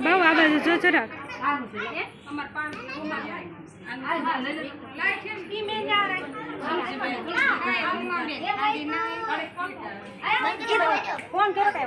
બાબુ આ બાજુ જો જરાક ફોન કરો કઈ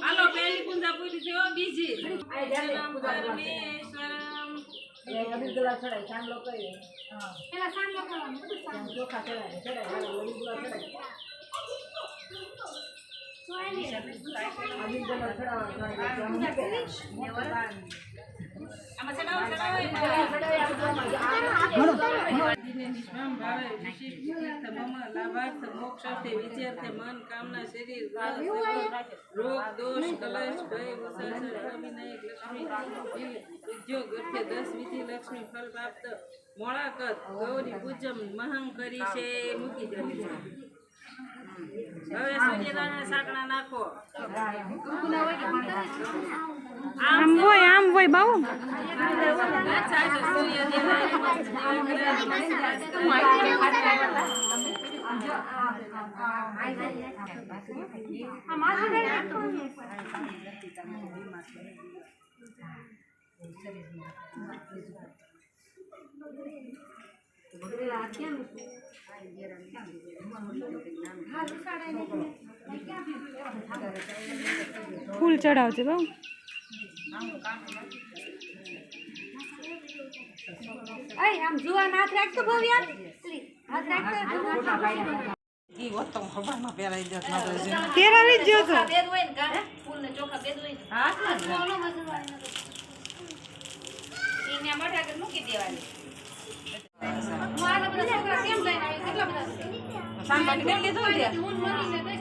હાલો પહેલી પૂજા પૂરી થયો હો, બીજી. આમાં ચડાવો ચડાવો. દિને નિષ્કામ ભાવે વિશિષ્ટ મમ લાભાર્થ મોક્ષાર્થે વિદ્યાર્થે મન કામના શરીર રોગ દોષ કલશ ભય ઉત્સાહ અવિનાયક લક્ષ્મી ઉદ્યોગ અર્થે દસ વિધિ લક્ષ્મી ફળ પ્રાપ્ત મોળાકત ગૌરી પૂજમ મહંગ કરી છે મૂકી દેવી છે હવે સૂર્યનારાયણ સાકણા નાખો આમ હોય આમ હોય અચ્છા ફૂલ ચડાવજે બાબુ આમ જુવા હાથ રાખતો બહુ યાર. હાથ રાખતો ઈ વતમ ખબરમાં પહેરાઈ દે માતાજી તેરાવી જ જોતો સાંભળી લીધું ને